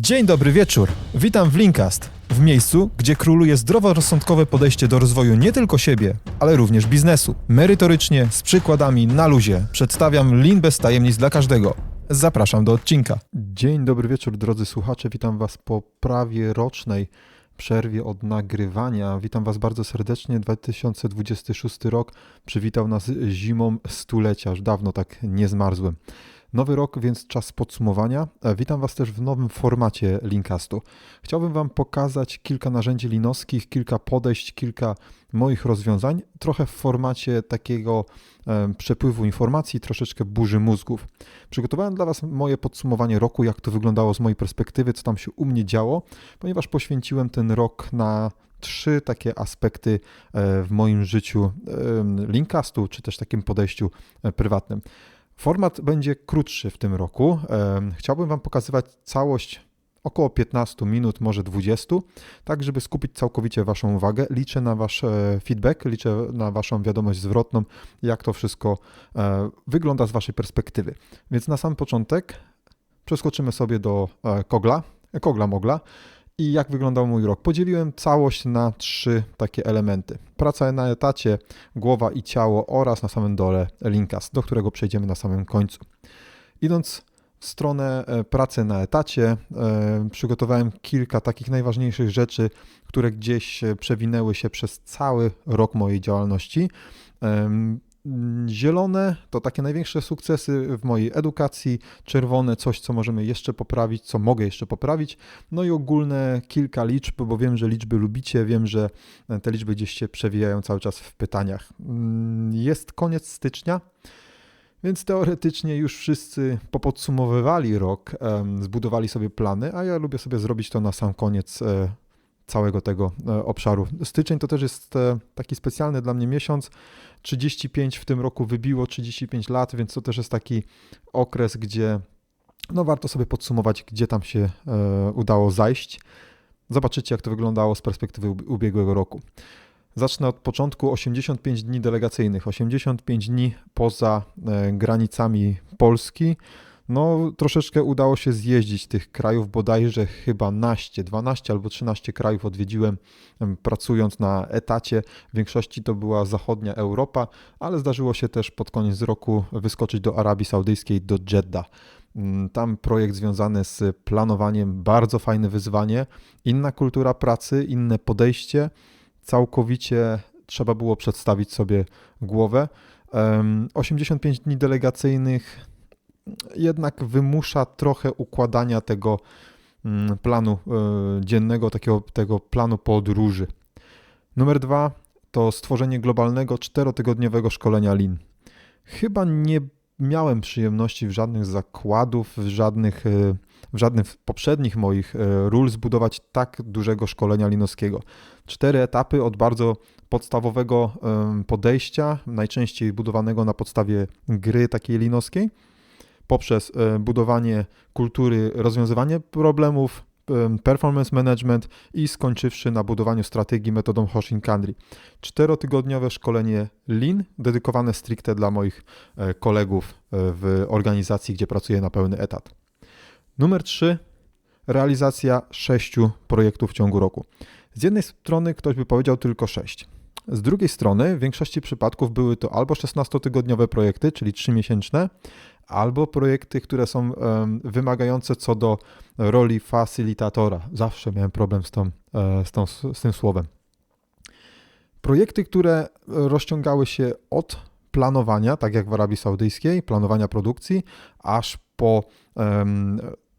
Dzień dobry wieczór. Witam w Linkast, w miejscu, gdzie króluje zdroworozsądkowe podejście do rozwoju nie tylko siebie, ale również biznesu. Merytorycznie, z przykładami, na luzie. Przedstawiam Lin bez tajemnic dla każdego. Zapraszam do odcinka. Dzień dobry wieczór, drodzy słuchacze. Witam Was po prawie rocznej przerwie od nagrywania. Witam Was bardzo serdecznie. 2026 rok przywitał nas zimą stulecia. Już dawno tak nie zmarzłem. Nowy rok, więc czas podsumowania. E, Witam Was też w nowym formacie Linkastu. Chciałbym Wam pokazać kilka narzędzi linowskich, kilka podejść, kilka moich rozwiązań, trochę w formacie takiego e, przepływu informacji, troszeczkę burzy mózgów. Przygotowałem dla Was moje podsumowanie roku, jak to wyglądało z mojej perspektywy, co tam się u mnie działo, ponieważ poświęciłem ten rok na trzy takie aspekty e, w moim życiu Linkastu, czy też takim podejściu prywatnym. Format będzie krótszy w tym roku. Chciałbym Wam pokazywać całość około 15 minut, może 20, tak żeby skupić całkowicie Waszą uwagę. Liczę na Wasz e, feedback, liczę na Waszą wiadomość zwrotną, jak to wszystko e, wygląda z Waszej perspektywy. Więc na sam początek przeskoczymy sobie do e, kogla, kogla mogla. I jak wyglądał mój rok? Podzieliłem całość na trzy takie elementy. Praca na etacie, głowa i ciało oraz na samym dole linkas, do którego przejdziemy na samym końcu. Idąc w stronę e, pracy na etacie, e, przygotowałem kilka takich najważniejszych rzeczy, które gdzieś e, przewinęły się przez cały rok mojej działalności. Em, Zielone to takie największe sukcesy w mojej edukacji, czerwone coś, co możemy jeszcze poprawić, co mogę jeszcze poprawić, no i ogólne kilka liczb, bo wiem, że liczby lubicie, wiem, że te liczby gdzieś się przewijają cały czas w pytaniach. Mm, Jest koniec stycznia, więc teoretycznie już wszyscy popodsumowywali rok, zbudowali sobie plany, a ja lubię sobie zrobić to na sam koniec e, całego tego e, obszaru. Styczeń to też jest e, taki specjalny dla mnie miesiąc. 35 w tym roku wybiło 35 lat, więc to też jest taki okres, gdzie no warto sobie podsumować, gdzie tam się e, udało zajść. Zobaczycie, jak to wyglądało z perspektywy ub- ubiegłego roku. Zacznę od początku 85 dni delegacyjnych. 85 dni poza granicami Polski. No, troszeczkę udało się zjeździć tych krajów, bodajże chyba naście, 12 albo 13 krajów odwiedziłem em, pracując na etacie. W większości to była zachodnia Europa, ale zdarzyło się też pod koniec roku wyskoczyć do Arabii Saudyjskiej, do Jeddah. Mm, Tam projekt związany z planowaniem, bardzo fajne wyzwanie, inna kultura pracy, inne podejście. Całkowicie trzeba było przedstawić sobie głowę. Em, 85 dni delegacyjnych jednak wymusza trochę układania tego mm, planu e, dziennego, takiego tego planu podróży. Numer dwa to stworzenie globalnego czterotygodniowego szkolenia Lean. Chyba nie miałem przyjemności w żadnych zakładów, w żadnych, e, w żadnych poprzednich moich e, ról zbudować tak dużego szkolenia linowskiego. Cztery etapy od bardzo podstawowego podejścia, najczęściej budowanego na podstawie gry takiej linowskiej, poprzez e, budowanie kultury rozwiązywania problemów, em, performance management i skończywszy na budowaniu strategii metodą Hoshin-Kanri. Czterotygodniowe szkolenie Lean dedykowane stricte dla moich e, kolegów e, w organizacji, gdzie pracuję na pełny etat. Numer 3. Realizacja sześciu projektów w ciągu roku. Z jednej strony ktoś by powiedział tylko sześć. Z drugiej strony w większości przypadków były to albo 16-tygodniowe projekty, czyli 3-miesięczne, albo projekty, które są wymagające co do roli facylitatora. Zawsze miałem problem z, tą, e, z, tą, z tym słowem. Projekty, które rozciągały się od planowania, tak jak w Arabii Saudyjskiej, planowania produkcji, aż po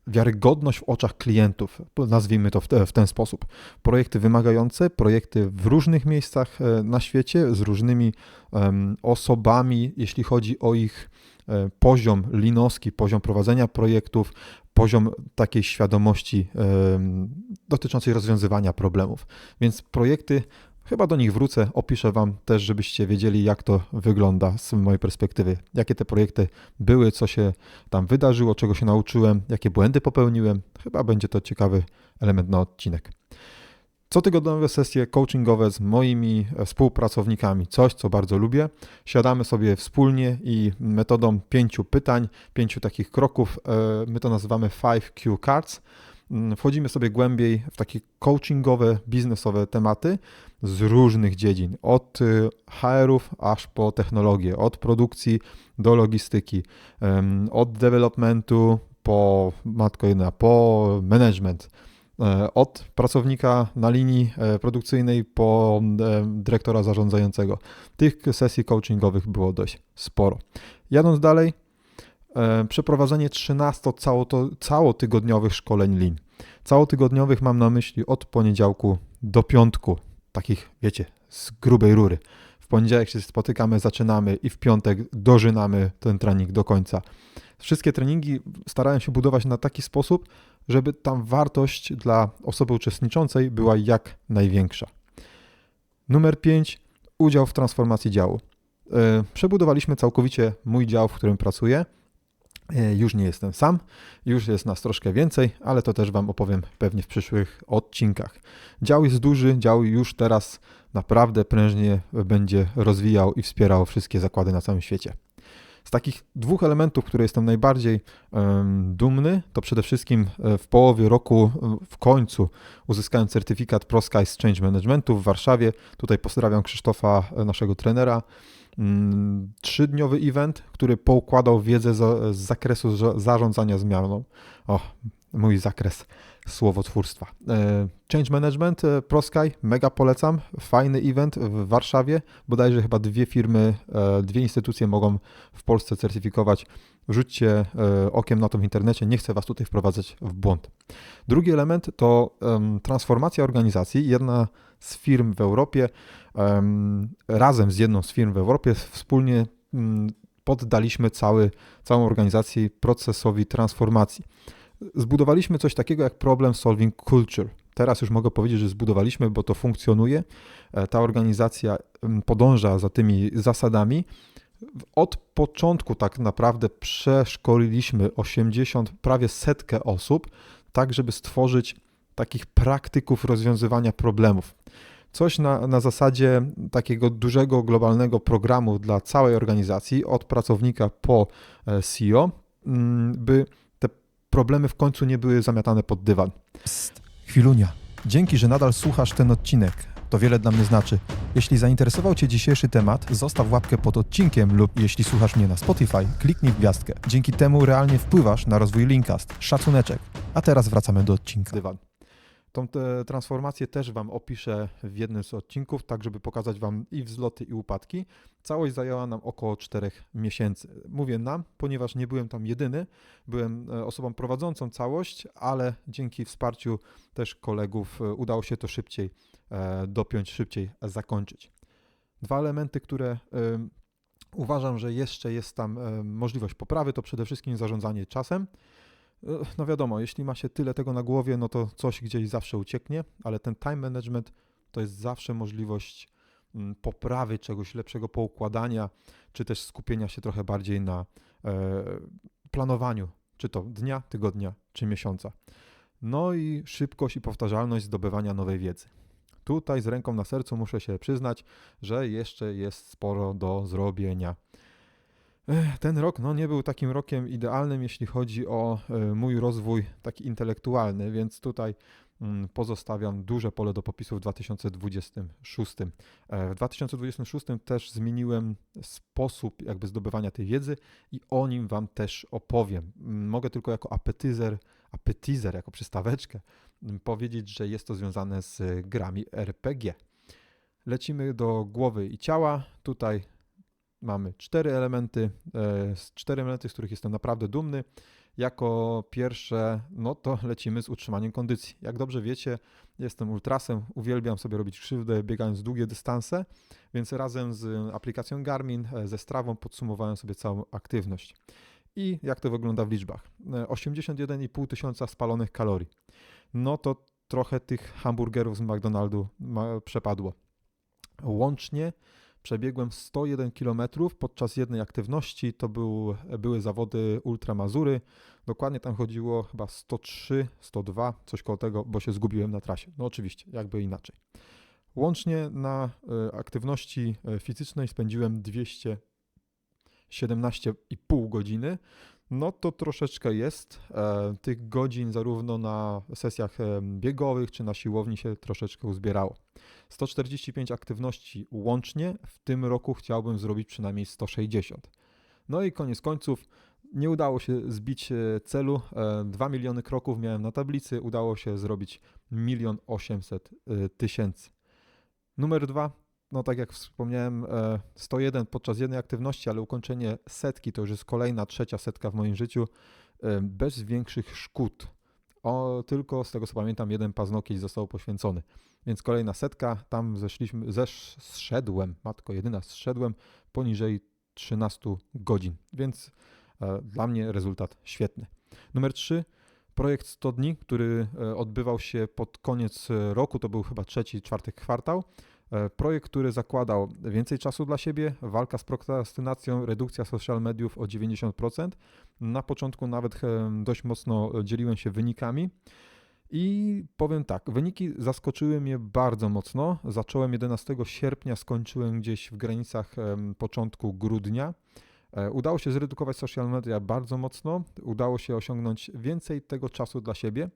wiarygodność w oczach klientów, nazwijmy to w, te, w ten sposób. Projekty wymagające, projekty w różnych miejscach e, na świecie, z różnymi em, osobami, jeśli chodzi o ich e, poziom linowski, poziom prowadzenia projektów, poziom takiej świadomości em, dotyczącej rozwiązywania problemów. Więc projekty, chyba do nich wrócę, opiszę Wam też, żebyście wiedzieli, jak to wygląda z mojej perspektywy, jakie te projekty były, co się tam wydarzyło, czego się nauczyłem, jakie błędy popełniłem. Chyba będzie to ciekawy element na odcinek. Cotygodniowe sesje coachingowe z moimi e, współpracownikami, coś co bardzo lubię. Siadamy sobie wspólnie i metodą pięciu pytań, pięciu takich kroków, e, my to nazywamy 5Q cards, wchodzimy sobie głębiej w takie coachingowe, biznesowe tematy z różnych dziedzin, od y, HR-ów aż po technologię, od produkcji do logistyki, od developmentu po matko jedna, po management, e, od pracownika na linii e, produkcyjnej po e, dyrektora zarządzającego. Tych sesji coachingowych było dość sporo. Jadąc dalej, przeprowadzenie 13 całotygodniowych szkoleń lin. Całotygodniowych mam na myśli od poniedziałku do piątku, takich wiecie, z grubej rury. W poniedziałek się spotykamy, zaczynamy i w piątek dożynamy ten trening do końca. Wszystkie treningi starałem się budować na taki sposób, żeby tam wartość dla osoby uczestniczącej była jak największa. Numer 5. Udział w transformacji działu. E, przebudowaliśmy całkowicie mój dział, w którym pracuję. E, już nie jestem sam, już jest nas troszkę więcej, ale to też Wam opowiem pewnie w przyszłych odcinkach. Dział jest duży, dział już teraz naprawdę prężnie będzie rozwijał i wspierał wszystkie zakłady na całym świecie. Z takich dwóch elementów, które jestem najbardziej um, dumny, to przede wszystkim e, w połowie roku, w końcu uzyskałem certyfikat ProSky Change Managementu w Warszawie. Tutaj pozdrawiam Krzysztofa, e, naszego trenera. Mm, trzydniowy event, który poukładał wiedzę z, zakresu zarządzania zmianą. O, mój zakres słowotwórstwa. E, Change Management, e, ProSky, mega polecam. Fajny event w Warszawie. Bodajże chyba dwie firmy, e, dwie instytucje mogą w Polsce certyfikować. Rzućcie okiem na to w internecie, nie chcę Was tutaj wprowadzać w błąd. Drugi element to transformacja organizacji. Jedna z firm w Europie, razem z jedną z firm w Europie, wspólnie mm, poddaliśmy cały, całą organizację procesowi transformacji zbudowaliśmy coś takiego jak problem solving culture. Teraz już mogę powiedzieć, że zbudowaliśmy, bo to funkcjonuje. E, ta organizacja podąża za tymi zasadami. Od początku tak naprawdę przeszkoliliśmy 80, prawie setkę osób, tak żeby stworzyć takich praktyków rozwiązywania problemów. Coś na, na zasadzie takiego dużego globalnego programu dla całej organizacji, od pracownika po e, CEO, by problemy w końcu nie były zamiatane pod dywan. Psst, chwilunia. Dzięki, że nadal słuchasz ten odcinek. To wiele dla mnie znaczy. Jeśli zainteresował Cię dzisiejszy temat, zostaw łapkę pod odcinkiem lub jeśli słuchasz mnie na Spotify, kliknij w gwiazdkę. Dzięki temu realnie wpływasz na rozwój Linkast. Szacuneczek. A teraz wracamy do odcinka. Dywan. Tą transformację też Wam opiszę w jednym z odcinków, tak żeby pokazać Wam i wzloty, i upadki. Całość zajęła nam około 4 miesięcy. Mówię nam, ponieważ nie byłem tam jedyny, byłem e, osobą prowadzącą całość, ale dzięki wsparciu też kolegów e, udało się to szybciej e, dopiąć, szybciej zakończyć. Dwa elementy, które uważam, że jeszcze jest tam możliwość poprawy, to przede wszystkim zarządzanie czasem. No wiadomo, jeśli ma się tyle tego na głowie, no to coś gdzieś zawsze ucieknie, ale ten time management to jest zawsze możliwość mm, poprawy czegoś, lepszego poukładania, czy też skupienia się trochę bardziej na e, planowaniu, czy to dnia, tygodnia, czy miesiąca. No i szybkość i powtarzalność zdobywania nowej wiedzy. Tutaj z ręką na sercu muszę się przyznać, że jeszcze jest sporo do zrobienia. Ten rok no, nie był takim rokiem idealnym, jeśli chodzi o e, mój rozwój taki intelektualny, więc tutaj mm, pozostawiam duże pole do popisu w 2026. E, w 2026 też zmieniłem sposób jakby zdobywania tej wiedzy i o nim Wam też opowiem. Mogę tylko jako apetyzer, apetyzer jako przystaweczkę powiedzieć, że jest to związane z grami RPG. Lecimy do głowy i ciała. Tutaj mamy cztery elementy, e, cztery elementy, z których jestem naprawdę dumny. Jako pierwsze, no to lecimy z utrzymaniem kondycji. Jak dobrze wiecie, jestem ultrasem, uwielbiam sobie robić krzywdę, biegając długie dystanse, więc razem z aplikacją Garmin, e, ze strawą podsumowałem sobie całą aktywność. I jak to wygląda w liczbach? 81,5 e, tysiąca spalonych kalorii. No to trochę tych hamburgerów z McDonaldu przepadło. Łącznie Przebiegłem 101 km podczas jednej aktywności, to był, były zawody Ultramazury. Dokładnie tam chodziło chyba 103, 102, coś koło tego, bo się zgubiłem na trasie. No oczywiście, jakby inaczej. Łącznie na e, aktywności e, fizycznej spędziłem 217,5 godziny. no to troszeczkę jest. E, tych godzin zarówno na sesjach biegowych czy na siłowni się troszeczkę uzbierało. 145 aktywności łącznie, w tym roku chciałbym zrobić przynajmniej 160. No i koniec końców nie udało się zbić e, celu. 2 miliony kroków miałem na tablicy, udało się zrobić 1 800 tysięcy. Numer dwa, no tak jak wspomniałem, 101 podczas jednej aktywności, ale ukończenie setki to już jest kolejna, trzecia setka w moim życiu, bez większych szkód. O, tylko z tego co pamiętam, jeden paznokieć został poświęcony. Więc kolejna setka, tam zeszliśmy, zesz, zszedłem, matko jedyna, zszedłem poniżej 13 godzin, więc e, dla mnie rezultat świetny. Numer 3, projekt 100 dni, który e, odbywał się pod koniec roku, to był chyba trzeci, czwarty kwartał. E, projekt, który zakładał więcej czasu dla siebie, walka z prokrastynacją, redukcja social mediów o 90%. Na początku nawet dość mocno dzieliłem się wynikami. I powiem tak, wyniki zaskoczyły mnie bardzo mocno. Zacząłem 11 sierpnia, skończyłem gdzieś w granicach początku grudnia. E, udało się zredukować social media bardzo mocno, udało się osiągnąć więcej tego czasu dla siebie,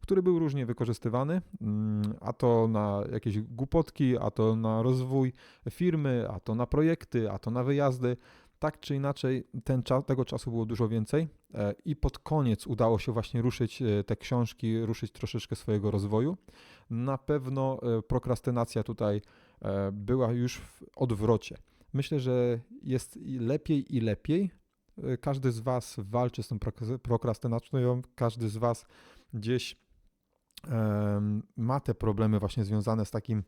który był różnie wykorzystywany, mm, a to na jakieś głupotki, a to na rozwój firmy, a to na projekty, a to na wyjazdy. Tak czy inaczej, ten tego czasu było dużo więcej e, i pod koniec udało się właśnie ruszyć e, te książki, ruszyć troszeczkę swojego rozwoju. Na pewno prokrastynacja tutaj była już w odwrocie. Myślę, że jest lepiej i lepiej. E, każdy z Was walczy z tą prokrastynacją, każdy z Was gdzieś ma te problemy właśnie związane z takim,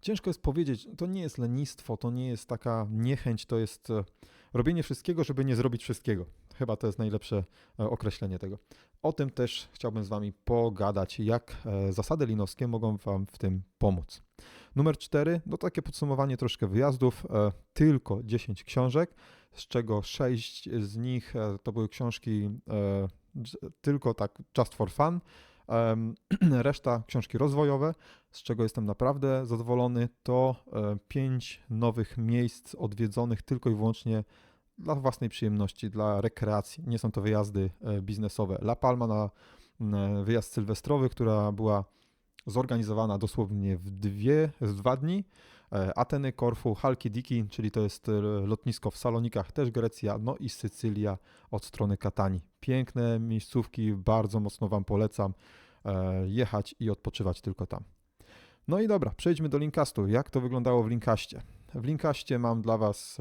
ciężko jest powiedzieć, to nie jest lenistwo, to nie jest taka niechęć, to jest e, robienie wszystkiego, żeby nie zrobić wszystkiego. Chyba to jest najlepsze e, określenie tego. O tym też chciałbym z Wami pogadać, jak zasady linowskie mogą Wam w tym pomóc. Numer 4, no takie podsumowanie troszkę wyjazdów, e, tylko 10 książek, z czego 6 z nich e, to były książki e, tylko tak just for fun. Reszta książki rozwojowe, z czego jestem naprawdę zadowolony, to 5 nowych miejsc odwiedzonych tylko i wyłącznie dla własnej przyjemności, dla rekreacji. Nie są to wyjazdy biznesowe. La Palma na wyjazd sylwestrowy, która była zorganizowana dosłownie w, dwie, w dwa dni. E, Ateny, Korfu, Halkidiki, czyli to jest e, lotnisko w Salonikach, też Grecja, no i Sycylia od strony Katani. Piękne miejscówki, bardzo mocno Wam polecam e, jechać i odpoczywać tylko tam. No i dobra, przejdźmy do Linkastu. Jak to wyglądało w Linkaście? W Linkaście mam dla Was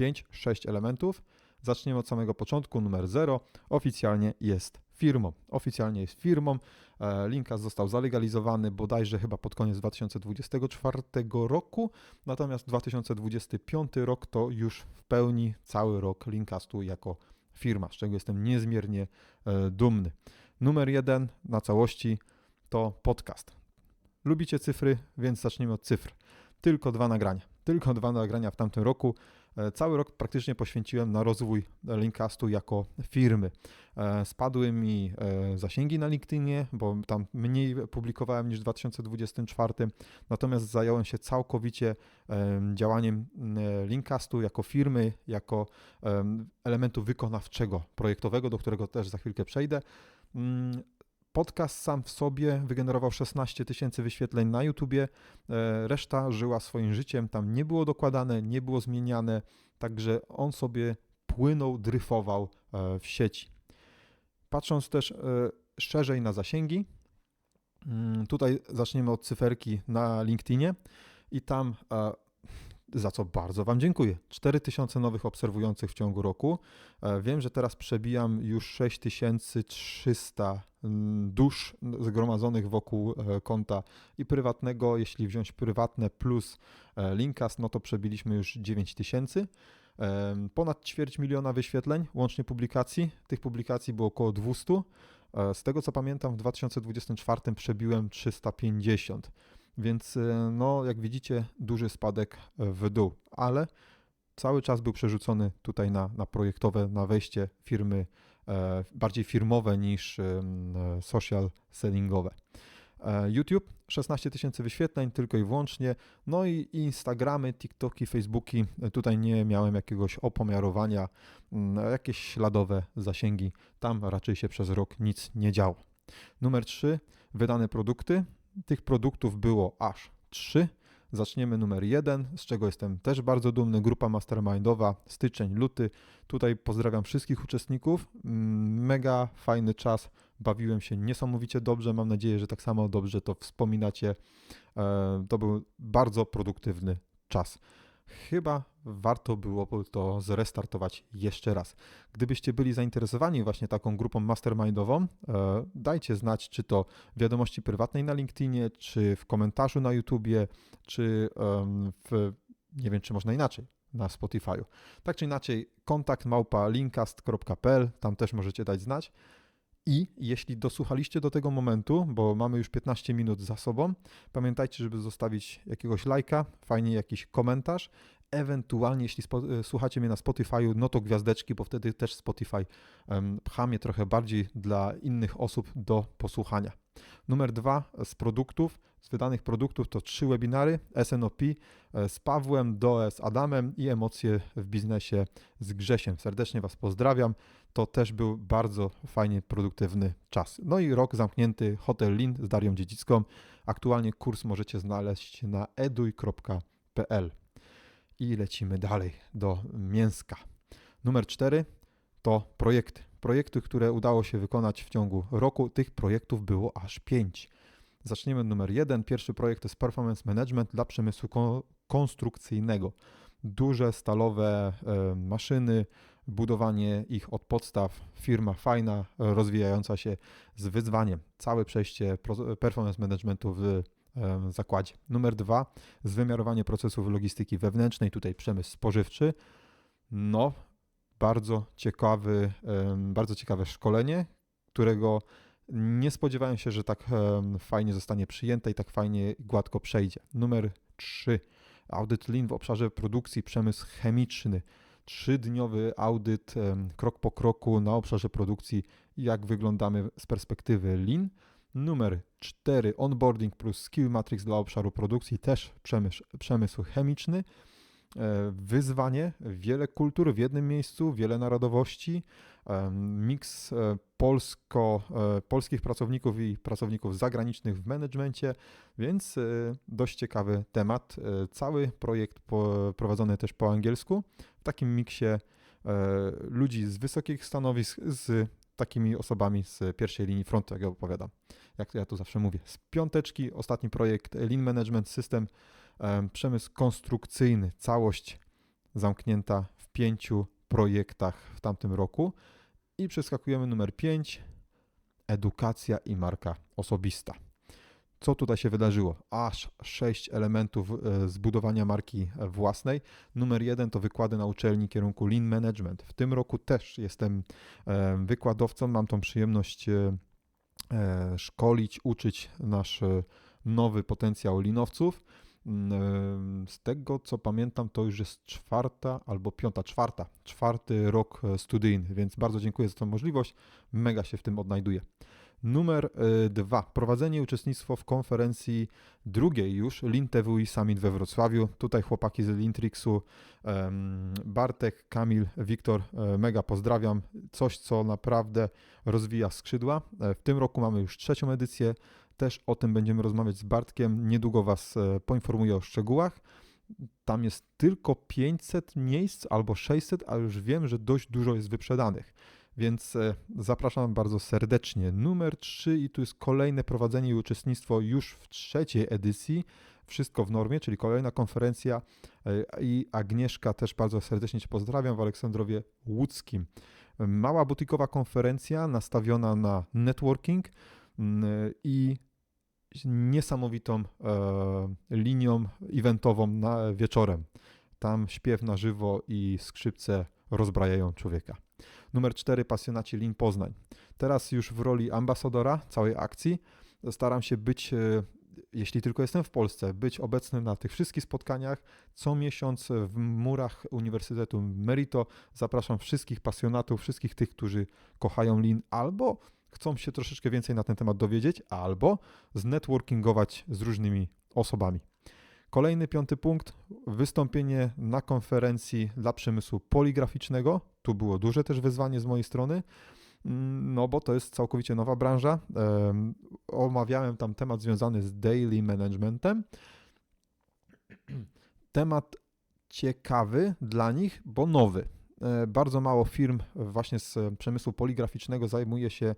5-6 elementów. Zaczniemy od samego początku. Numer 0 oficjalnie jest firmą. Oficjalnie jest firmą. E, Linkas został zalegalizowany bodajże chyba pod koniec 2024 roku, natomiast 2025 rok to już w pełni cały rok Linkastu jako firma, z czego jestem niezmiernie e, dumny. Numer jeden na całości to podcast. Lubicie cyfry, więc zacznijmy od cyfr. Tylko dwa nagrania. Tylko dwa nagrania w tamtym roku. E, cały rok praktycznie poświęciłem na rozwój Linkcastu jako firmy. E, spadły mi e, zasięgi na LinkedInie, bo tam mniej publikowałem niż w 2024, natomiast zająłem się całkowicie działaniem Linkcastu jako firmy, jako elementu wykonawczego, projektowego, do którego też za chwilkę przejdę. Podcast sam w sobie wygenerował 16 tysięcy wyświetleń na YouTubie, e, reszta żyła swoim życiem, tam nie było dokładane, nie było zmieniane, także on sobie płynął, dryfował e, w sieci. Patrząc też e, szerzej na zasięgi, mm, tutaj zaczniemy od cyferki na LinkedInie i tam za co bardzo Wam dziękuję. 4000 nowych obserwujących w ciągu roku. Wiem, że teraz przebijam już 6300 Mm, dusz zgromadzonych wokół e, konta i prywatnego. Jeśli wziąć prywatne plus e, Linkas, no to przebiliśmy już 9 tysięcy. E, ponad ćwierć miliona wyświetleń łącznie publikacji. Tych publikacji było około 200. Z tego co pamiętam, w 2024 przebiłem 350. Więc, no, jak widzicie, duży spadek w dół, ale cały czas był przerzucony tutaj na, na projektowe, na wejście firmy E, bardziej firmowe niż social sellingowe. E, YouTube 16 tysięcy wyświetleń tylko i wyłącznie. No i Instagramy, TikToki, Facebooki. E, Tutaj nie miałem jakiegoś opomiarowania, mm, jakieś śladowe zasięgi. Tam raczej się przez rok nic nie działo. Numer 3. Wydane produkty. Tych produktów było aż 3. Zaczniemy numer 1, z czego jestem też bardzo dumny. Grupa mastermindowa, styczeń, luty. Tutaj pozdrawiam wszystkich uczestników. Mm, Mega fajny czas. Bawiłem się niesamowicie dobrze. Mam nadzieję, że tak samo dobrze to wspominacie. E, To był bardzo produktywny czas. Chyba warto było to zrestartować jeszcze raz. Gdybyście byli zainteresowani właśnie taką grupą mastermindową, e, dajcie znać, czy to w wiadomości prywatnej na LinkedInie, czy w komentarzu na YouTubie, czy w, nie wiem, czy można inaczej, na Spotify'u. Tak czy inaczej, kontakt małpa linkast.pl, tam też możecie dać znać. I jeśli dosłuchaliście do tego momentu, bo mamy już 15 minut za sobą, pamiętajcie, żeby zostawić jakiegoś lajka, fajnie jakiś komentarz. Ewentualnie, jeśli spo, e, słuchacie mnie na Spotify'u, no to gwiazdeczki, bo wtedy też Spotify um, pcha mnie trochę bardziej dla innych osób do posłuchania. Numer dwa z produktów, z wydanych produktów to trzy webinary SNOP e, z Pawłem, DOE z Adamem i Emocje w biznesie z Grzesiem. Serdecznie Was pozdrawiam. To też był bardzo fajnie produktywny czas. No i rok zamknięty Hotel Lin z Darią Dziedzicką. Aktualnie kurs możecie znaleźć na eduj.pl. I lecimy dalej do mięska. Numer cztery to projekty. Projekty, które udało się wykonać w ciągu roku. Tych projektów było aż pięć. Zaczniemy numer jeden. Pierwszy projekt to jest Performance Management dla przemysłu ko- konstrukcyjnego. Duże stalowe e, maszyny, budowanie ich od podstaw. Firma fajna, rozwijająca się z wyzwaniem. Całe przejście performance managementu w zakładzie. Numer dwa, zwymiarowanie procesów logistyki wewnętrznej, tutaj przemysł spożywczy. No, bardzo ciekawy, bardzo ciekawe szkolenie, którego nie spodziewałem się, że tak fajnie zostanie przyjęte i tak fajnie gładko przejdzie. Numer 3. Audyt Lean w obszarze produkcji, przemysł chemiczny. Trzydniowy audyt krok po kroku na obszarze produkcji, jak wyglądamy z perspektywy Lean. Numer 4. Onboarding plus Skill Matrix dla obszaru produkcji, też przemysł, przemysł chemiczny. E, Wyzwanie, wiele kultur w jednym miejscu, wiele narodowości, em, miks e, polsko, e, polskich pracowników i pracowników zagranicznych w menedżmencie, więc e, dość ciekawy temat. E, Cały projekt prowadzony też po angielsku, w takim miksie e, ludzi z wysokich stanowisk, z takimi osobami z pierwszej linii frontu, jak ja opowiadam. Jak to ja tu zawsze mówię. Z piąteczki, ostatni projekt Lean Management System, em, przemysł konstrukcyjny, całość zamknięta w pięciu projektach w tamtym roku. I przeskakujemy numer 5, edukacja i marka osobista. Co tutaj się wydarzyło? Aż sześć elementów e, zbudowania marki własnej. Numer jeden to wykłady na uczelni kierunku Lean Management. W tym roku też jestem e, wykładowcą, mam tą przyjemność e, e, szkolić, uczyć nasz e, nowy potencjał linowców. Mm, e, Z tego co pamiętam, to już jest czwarta albo piąta, czwarta, czwarty rok e, studyjny, więc bardzo dziękuję za tę możliwość. Mega się w tym odnajduję. Numer e, dwa. Prowadzenie i uczestnictwo w konferencji drugiej już Lean TWI Summit we Wrocławiu. Tutaj chłopaki z Lintrixu, Bartek, Kamil, Wiktor, e, mega pozdrawiam. Coś, co naprawdę rozwija skrzydła. E, W tym roku mamy już trzecią edycję. Też o tym będziemy rozmawiać z Bartkiem. Niedługo Was e, poinformuję o szczegółach. Tam jest tylko 500 miejsc albo 600, a już wiem, że dość dużo jest wyprzedanych. Więc e, zapraszam bardzo serdecznie. Numer 3 i tu jest kolejne prowadzenie i uczestnictwo już w trzeciej edycji. Wszystko w normie, czyli kolejna konferencja e, i Agnieszka też bardzo serdecznie Cię pozdrawiam w Aleksandrowie Łódzkim. Mała butikowa konferencja nastawiona na networking mm, i niesamowitą e, linią eventową na wieczorem. Tam śpiew na żywo i skrzypce rozbrajają człowieka. Numer 4. Pasjonaci Lin Poznań. Teraz już w roli ambasadora całej akcji staram się być, e, jeśli tylko jestem w Polsce, być obecny na tych wszystkich spotkaniach. Co miesiąc w murach Uniwersytetu Merito zapraszam wszystkich pasjonatów, wszystkich tych, którzy kochają Lin albo chcą się troszeczkę więcej na ten temat dowiedzieć albo znetworkingować z różnymi osobami. Kolejny piąty punkt, wystąpienie na konferencji dla przemysłu poligraficznego. Tu było duże też wyzwanie z mojej strony, mm, no bo to jest całkowicie nowa branża. Em, Omawiałem tam temat związany z daily managementem. Temat ciekawy dla nich, bo nowy. E, Bardzo mało firm właśnie z przemysłu poligraficznego zajmuje się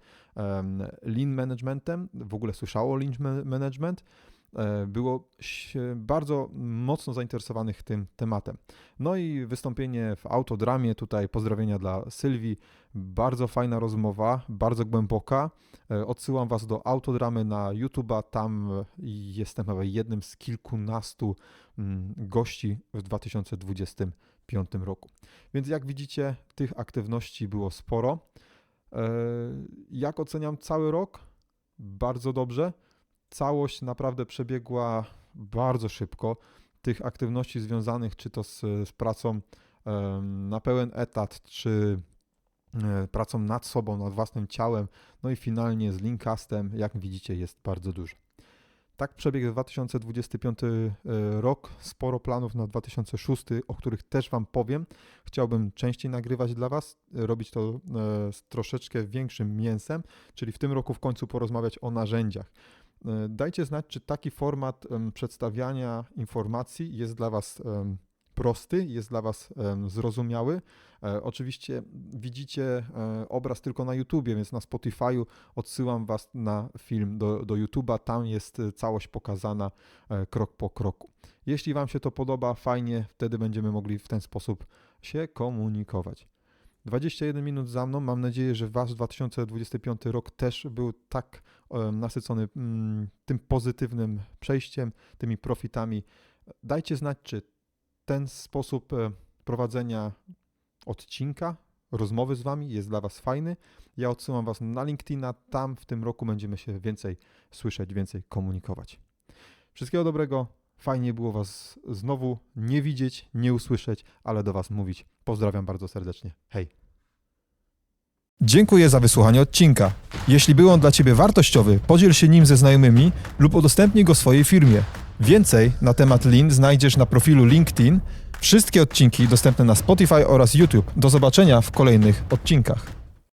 lean managementem. W ogóle słyszało lean ma- management. E, Było bardzo mocno zainteresowanych tym tematem. No i wystąpienie w autodramie, tutaj pozdrowienia dla Sylwii. Bardzo fajna rozmowa, bardzo głęboka. E, Odsyłam Was do autodramy na YouTube'a. Tam jestem chyba jednym z kilkunastu mm, gości w 2025 roku. Więc jak widzicie, tych aktywności było sporo. E, Jak oceniam cały rok? Bardzo dobrze. Całość naprawdę przebiegła bardzo szybko. Tych aktywności związanych czy to z, z pracą na pełen etat, czy e, pracą nad sobą, nad własnym ciałem, no i finalnie z Linkastem, jak widzicie, jest bardzo dużo. Tak przebiegł 2025 rok. Sporo planów na 2006, o których też Wam powiem. Chciałbym częściej nagrywać dla Was, e, robić to e, z troszeczkę większym mięsem, czyli w tym roku w końcu porozmawiać o narzędziach. E, Dajcie znać, czy taki format przedstawiania informacji jest dla Was prosty, jest dla Was zrozumiały. E, Oczywiście widzicie e, obraz tylko na YouTubie, więc na Spotify'u odsyłam Was na film do, do YouTube'a. Tam jest całość pokazana krok po kroku. Jeśli Wam się to podoba, fajnie, wtedy będziemy mogli w ten sposób się komunikować. 21 minut za mną. Mam nadzieję, że Wasz 2025 rok też był tak nasycony mm, tym pozytywnym przejściem, tymi profitami. Dajcie znać, czy ten sposób e, prowadzenia odcinka, rozmowy z Wami jest dla Was fajny. Ja odsyłam Was na LinkedIna. Tam w tym roku będziemy się więcej słyszeć, więcej komunikować. Wszystkiego dobrego. Fajnie było Was znowu nie widzieć, nie usłyszeć, ale do Was mówić. Pozdrawiam bardzo serdecznie. Hej. Dziękuję za wysłuchanie odcinka. Jeśli był on dla Ciebie wartościowy, podziel się nim ze znajomymi lub udostępnij go swojej firmie. Więcej na temat Lean znajdziesz na profilu LinkedIn. Wszystkie odcinki dostępne na Spotify oraz YouTube. Do zobaczenia w kolejnych odcinkach.